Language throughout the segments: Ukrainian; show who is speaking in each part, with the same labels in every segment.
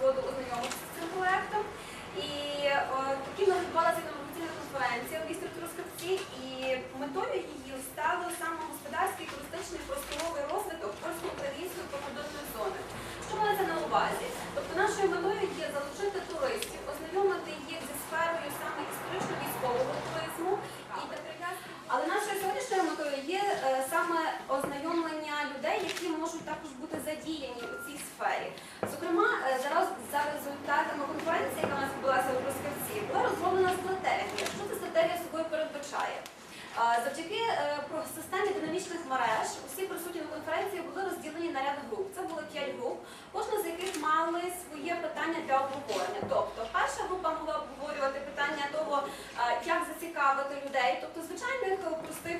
Speaker 1: згоду ознайомитися з цим проектом. І е, такі у нас відбулася інноваційна конференція в місті Трускавці, і метою її стало саме господарський, туристичний, просторовий розвиток польсько-української прикордонної зони. Що мається на увазі? Тобто нашою метою є залучити туристів, ознайомити їх зі сферою саме історично-військового туризму і та прив'язки. Але нашою сьогоднішньою метою є е, саме ознайомлення людей, які можуть також бути задіяні у цій сфері. Зокрема, е, зараз за результатами конференції, яка у нас відбулася у Трускавці, була розроблена стратегія. Що ця стратегія собою передбачає? Е, Завдяки е, системі динамічних мереж усі присутні на конференції були розділені на ряд груп. Це було п'ять груп, кожна з яких мали своє питання для обговорення. Тобто, перша група могла обговорювати питання того, як зацікавити людей, тобто звичайних простих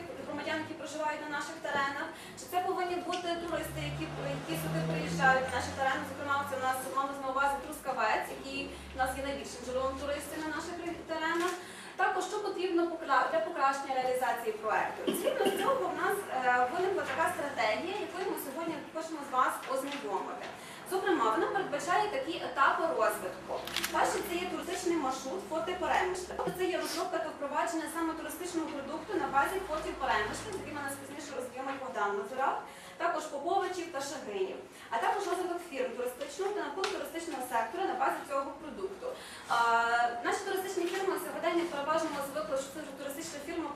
Speaker 1: громадян, які проживають на наших теренах, чи це повинні бути туристи, які, які сюди приїжджають на наші терени. Зокрема, це у нас мали на увазі Трускавець, який у нас є найбільшим джерелом туристів на наших теренах. Також що потрібно для покращення реалізації проекту. Згідно з цього в нас е, виникла така стратегія, якою ми сьогодні хочемо з вас ознайомити. Зокрема, вона передбачає такі етапи розвитку. Перший це є туристичний маршрут фото перемишля. Тобто це є розробка та впровадження саме туристичного продукту на базі фотів перемишля, з якими нас пізніше роззнайомить Богдан Мазурак, також поповичів та шагинів, а також розвиток фірм туристичного та навколо туристичного сектора на базі цього продукту. А, Наші туристичні фірми сьогодні переважно звикли, що це туристична фірма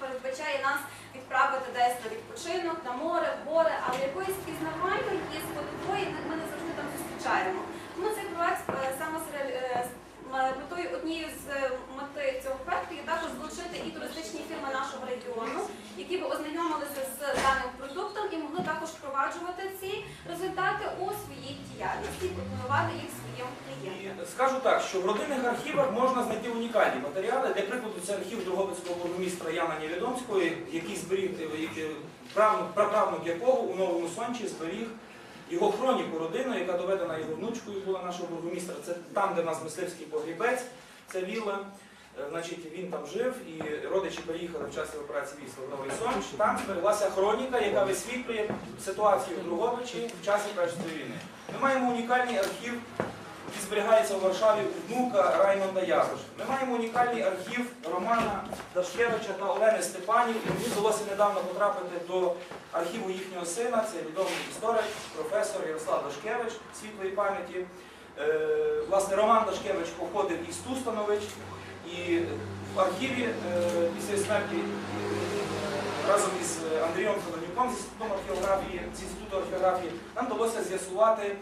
Speaker 1: передбачає нас відправити десь на відпочинок, на море, в гори, але якоїсь пізнавальної є складової ми не завжди там зустрічаємо. Тому цей проект е, саме е, м- метою однією з е, мети цього проекту є також залучити і туристичні фірми нашого регіону, які б ознайомилися з даним продуктом і могли також впроваджувати ці результати у своїй діяльності, пропонувати їх своїм клієнтам.
Speaker 2: І скажу так, що в родинних архівах можна знайти унікальні матеріали. Для прикладу, це архів Дрогобицького бургомістра Яна Невідомської, який зберіг е, правнук, праправнук якого у Новому Сончі зберіг його хроніку родини, яка доведена його внучкою була нашого бургомістра. Це там, де в нас мисливський погрібець, це вілла. Е, Значить, він там жив і родичі приїхали в час операції війська в Новий Сонч. Там збереглася хроніка, яка висвітлює ситуацію в Друговичі в часі Першої війни. Ми маємо унікальний архів який зберігається у Варшаві у внука Раймонда Ягоша. Ми маємо унікальний архів Романа Дашкевича та Олени Степанів. Мені вдалося недавно потрапити до архіву їхнього сина. Це відомий історик, професор Ярослав Дашкевич світлої пам'яті. Е, Власне, Роман Дашкевич походив із Тустанович. І в архіві е, після смерті е, разом із Андрієм Федорюком з Інститутом археографії, з Інституту археографії, нам вдалося з'ясувати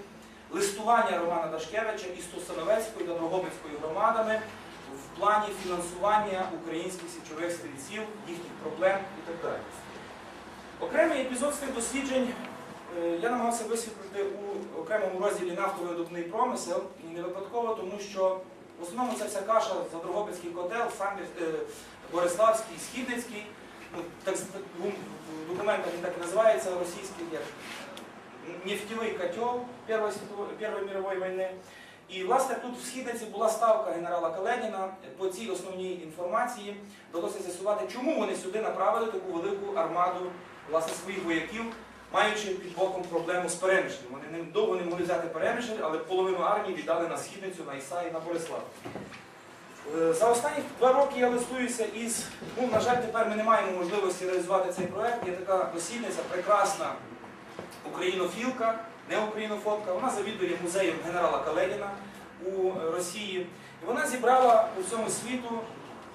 Speaker 2: листування Романа Дашкевича із Тустановецькою та Дрогобицькою громадами в плані фінансування українських січових стрільців, їхніх проблем і так далі. Окремий епізод з тих досліджень е, я намагався висвітлити у окремому розділі нафтовий нафтовидобний промисел, і не випадково, тому що в основному це вся каша за Дрогобицький котел, Самбір, е, Бориславський, Східницький. Ну, так, в документах він так і називається російський як нефтєвий котел Першої світової Першої війни. І власне тут в східниці була ставка генерала Каледіна. По цій основній інформації вдалося з'ясувати, чому вони сюди направили таку велику армаду власне своїх вояків, маючи під боком проблему з перемишлем. Вони довго не могли взяти перемишль, але половину армії віддали на східницю, на Іса і на Борислав. Е, За останні два роки я листуюся із, ну, на жаль, тепер ми не маємо можливості реалізувати цей проект. Є така дослідниця, прекрасна українофілка, не українофотка. Вона завідує музеєм генерала Каледіна у Росії. І вона зібрала по всьому світу,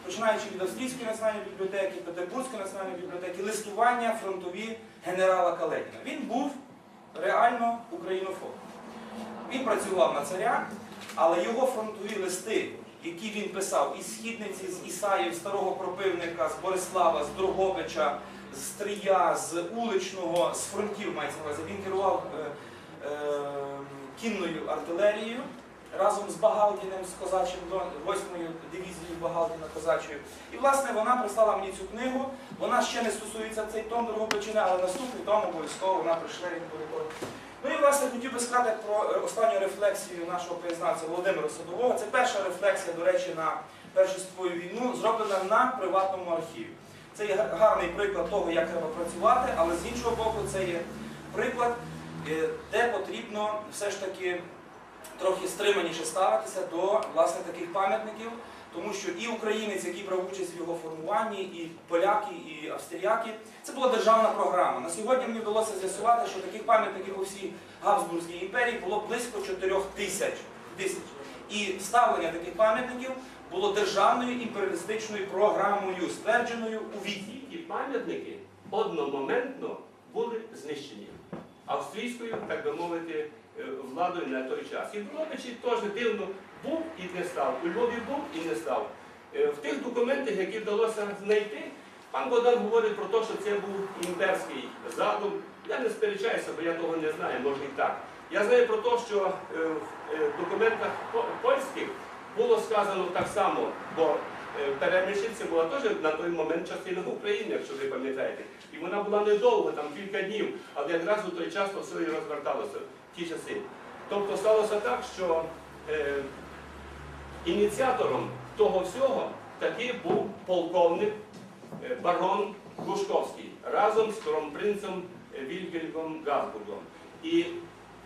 Speaker 2: починаючи від Австрійської національної бібліотеки, Петербурзької національної бібліотеки, листування фронтові генерала Каледіна. Він був реально українофоб. Він працював на царя, але його фронтові листи, які він писав із Східниці, з Ісаїв, Старого Кропивника, з Борислава, з Дрогобича, з Стрия, з Уличного, з фронтів мається на увазі. Він керував е, е, кінною артилерією разом з Багалдіним, з козачим, 8-ю дивізією Багалдіна козачою. І власне вона прислала мені цю книгу. Вона ще не стосується цей том Дрогобичини, але наступний том обов'язково вона прийшла і буде. Ну і власне хотів би сказати про останню рефлексію нашого краєзнавця Володимира Садового. Це перша рефлексія, до речі, на Першу світову війну, зроблена на приватному архіві. Це є гарний приклад того, як треба працювати, але з іншого боку, це є приклад, е, де потрібно все ж таки трохи стриманіше ставитися до власне таких пам'ятників, тому що і українець, який брав участь в його формуванні, і поляки, і австріяки, це була державна програма. На сьогодні мені вдалося з'ясувати, що таких пам'ятників у всій Габсбурзькій імперії було близько 4 тисяч. тисяч. І ставлення таких пам'ятників було державною імперіалістичною програмою, ствердженою у Відні.
Speaker 3: Ті пам'ятники одномоментно були знищені австрійською, так би мовити, владою на той час. І Дрогобичі теж дивно був і не став. У Львові був і не став. Е, В тих документах, які вдалося знайти, пан Богдан говорить про те, що це був імперський задум. Я не сперечаюся, бо я того не знаю, може і так. Я знаю про те, що е, в е, документах польських було сказано так само, бо е, була теж на той момент частина України, якщо ви пам'ятаєте. І вона була недовго, там кілька днів, але якраз у той час все і розверталося в ті часи. Тобто сталося так, що е, ініціатором того всього таки був полковник е, барон Глушковський разом з кромпринцем е, Вільгельмом Газбургом. І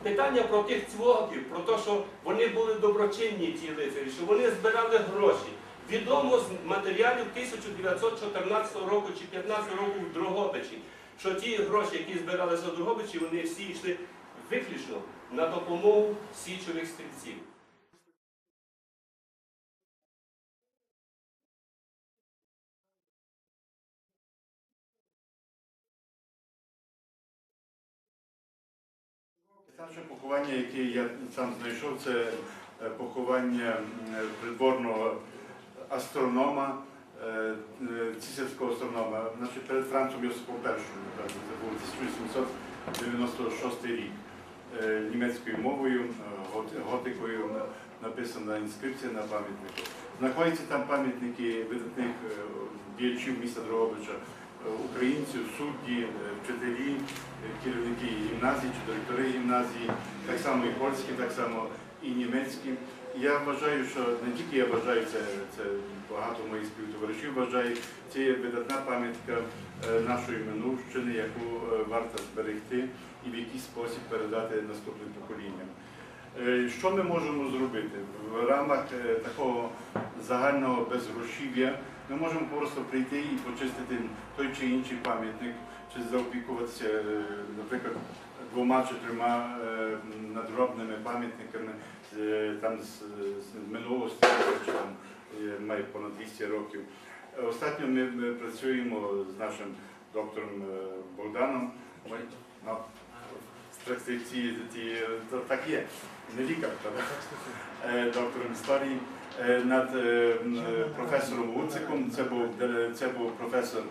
Speaker 3: питання про тих цвогів, про те, що вони були доброчинні ті лицарі, що вони збирали гроші. Відомо з матеріалів 1914 року чи 15 року в Дрогобичі, що ті гроші, які збиралися в Дрогобичі, вони всі йшли виключно на допомогу січових стрільців.
Speaker 4: Перше поховання, яке я сам знайшов, це е, поховання придворного астронома, е, е, цісарського астронома, значить, перед Францом Йосипом І, це був 1896 рік. Е, Німецькою мовою, готикою написана інскрипція на пам'ятнику. Знаходяться там пам'ятники видатних діячів міста Дрогобича, українців, судді, вчителі, керівники гімназії чи директори гімназії, так само і польські, так само і німецькі. Я вважаю, що не тільки я вважаю це, це багато моїх співтоваришів вважають, це є видатна пам'ятка е, нашої минувщини, яку е, варто зберегти і в якийсь спосіб передати наступним поколінням. Е, Що ми можемо зробити? В рамах такого загального безгрошів'я ми можемо просто прийти і почистити той чи інший пам'ятник, чи заопікуватися, наприклад, двома чи трьома е, надробними пам'ятниками е, там з, з минулого століття, е, має понад 200 років. Остатньо ми, ми працюємо з нашим доктором Богданом. Ми- ну, ці, ці, то так є, не лікар, доктором історії, над професором Гуциком. Це був, це був професор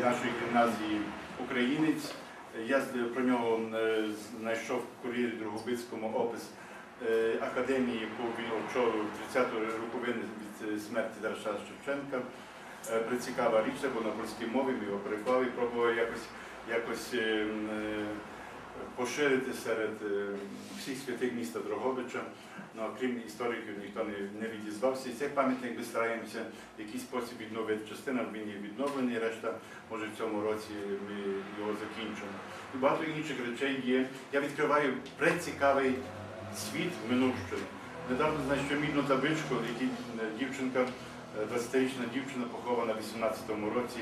Speaker 4: нашої гімназії українець. Я про нього е, знайшов в кур'єрі Другобицькому опис е, академії, яку він очолив 30-ї роковини від е, смерті Тараса Шевченка. Прицікава річ, бо на польській мові, ми його переклав і пробував якось, якось поширити серед е, всіх святих міста Дрогобича. Ну, крім істориків, ніхто не, не відізвався. І цей пам'ятник ми стараємося в якийсь спосіб відновити. Частина він є відновлений, решта, може, в цьому році ми його закінчимо. І багато інших речей є. Я відкриваю прецікавий світ минувщини. Недавно знайшов мідну табличку, в е, дівчинка, е, 20-річна дівчина похована в 18-му році.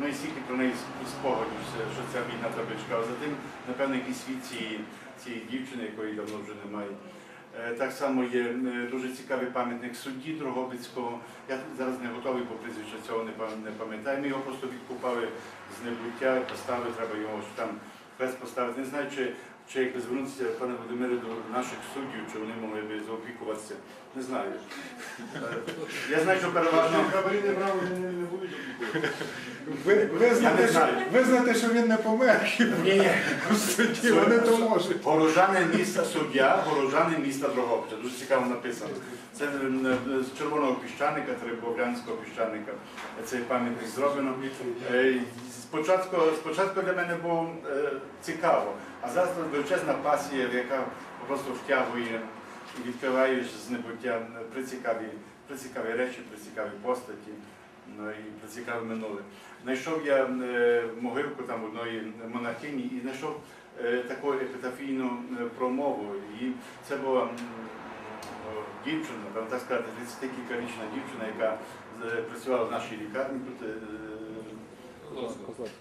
Speaker 4: Ну скільки про неї спогадів, що- ця бідна табличка. А за тим, напевно, якийсь світ цієї, цієї дівчини, якої давно вже немає. Е, Так само є е, дуже цікавий пам'ятник судді Дрогобицького. Я зараз не готовий, бо прізвища цього не пам'ятаю. Ми його просто відкупали з небуття, поставили, треба його там без поставити. Не знаю, чи, чи якби звернутися, пане Володимире, до наших суддів, чи вони могли б заопікуватися. Не знаю. Е, Я знаю, що переважно.
Speaker 5: Браво не, не будуть опікувати.
Speaker 6: Ви, ви, знаєте, що, ви знаєте, що він не помер.
Speaker 4: Ні, ні.
Speaker 6: В суді вони то можуть.
Speaker 4: Горожани міста суддя, горожани міста Дрогобича. Дуже цікаво написано. Це з червоного піщаника, трибовлянського піщаника. Цей пам'ятник зроблено. Е, Спочатку, спочатку для мене було е, цікаво, а зараз величезна пасія, яка просто втягує і відкриваєш з небуття прицікаві, прицікаві речі, прицікаві постаті. Ну, і про цікаве минуле. Знайшов я е, могилку там одної монахині і знайшов е, таку епітафійну е, промову. І це була м, дівчина, там, так сказати, 30 кількарічна дівчина, яка е, працювала в нашій лікарні тут. е,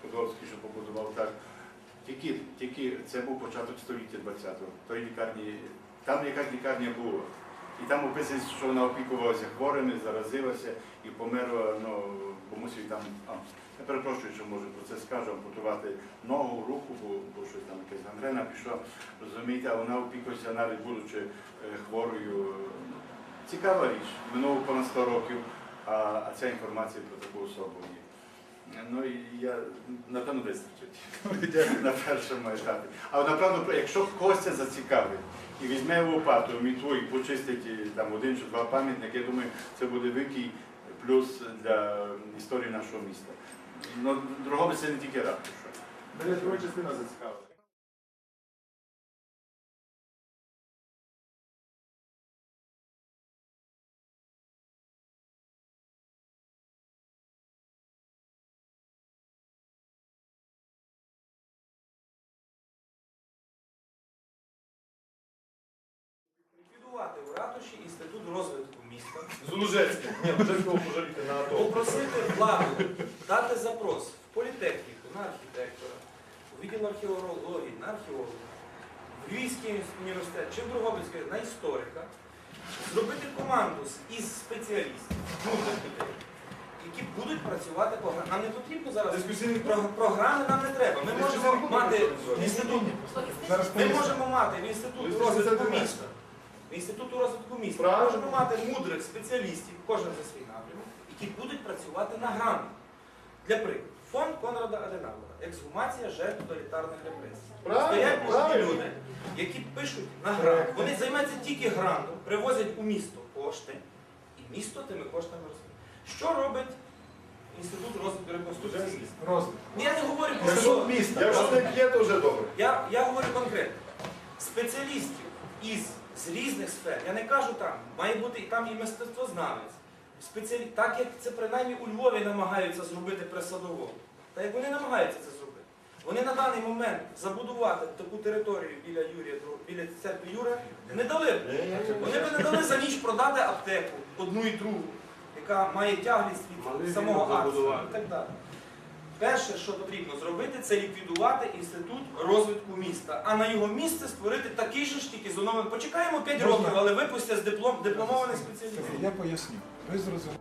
Speaker 4: Козловський, що побудував так. Тільки, тільки це був початок століття 20-го. Той лікарні, там якась лікарня була. І там описується, що вона опікувалася хворими, заразилася і померла, ну, бо мусив там, а, я перепрошую, що може про це скажу, ампутувати ногу, руку, бо, бо щось там якась гангрена пішла, розумієте, а вона опікувалася навіть будучи е, хворою. Цікава річ, минуло понад 100 років, а, а ця інформація про таку особу є. Ну і я напевно вистачить на першому етапі. А напевно, якщо Костя зацікавить і візьме лопату, мітву і почистить там один чи два пам'ятники, я думаю, це буде великий плюс для історії нашого міста. Ну, Другого це не тільки рад.
Speaker 5: Мене друга частина зацікавила. З Лужецьким. Ні, Лужецького пожаліти на АТО.
Speaker 2: Попросити владу дати запрос в політехніку на архітектора, у відділ археології на археолога, в Львівський університет чи в Дрогобицький на історика, зробити команду з- із спеціалістів, мудрих людей, які будуть працювати по гра- Нам не потрібно зараз
Speaker 5: Дискусійний
Speaker 2: про- програми нам не треба. Ми можемо мати інститут. Ми можемо мати в інституту
Speaker 5: Ви
Speaker 2: розвитку міста. Інституту розвитку міста.
Speaker 5: Правильно.
Speaker 2: можемо мати мудрих спеціалістів, кожен за свій напрямок, які будуть працювати на грані. Для прикладу, фонд Конрада Аденауера, ексгумація жертв тоталітарних репресій.
Speaker 5: Правильно,
Speaker 2: Стоять
Speaker 5: правильно.
Speaker 2: люди, які пишуть на грант. Вони займаються тільки грантом, привозять у місто кошти, і місто тими коштами розвиває. Що робить інститут розвитку реконструкції міста?
Speaker 6: Розвиток.
Speaker 2: Ну, Я не говорю про
Speaker 5: Якщо
Speaker 2: що.
Speaker 5: міста. Якщо не п'є, то вже добре.
Speaker 2: Я, я говорю конкретно. Спеціалістів із з різних сфер. Я не кажу там, має бути там і мистецтвознавець. Спеціалі... Так як це принаймні у Львові намагаються зробити при Садовому. Та як вони намагаються це зробити. Вони на даний момент забудувати таку територію біля Юрія, біля церкви Юра не дали б. Вони б не дали за ніч продати аптеку одну і другу, яка має тяглість від самого акцію і так далі. Перше, що потрібно зробити, це ліквідувати інститут розвитку міста, а на його місце створити такий же ж тільки з. Почекаємо 5 років, але випустять з диплом дипломованих спеціалістів.
Speaker 6: Я поясню. Ви зрозуміли.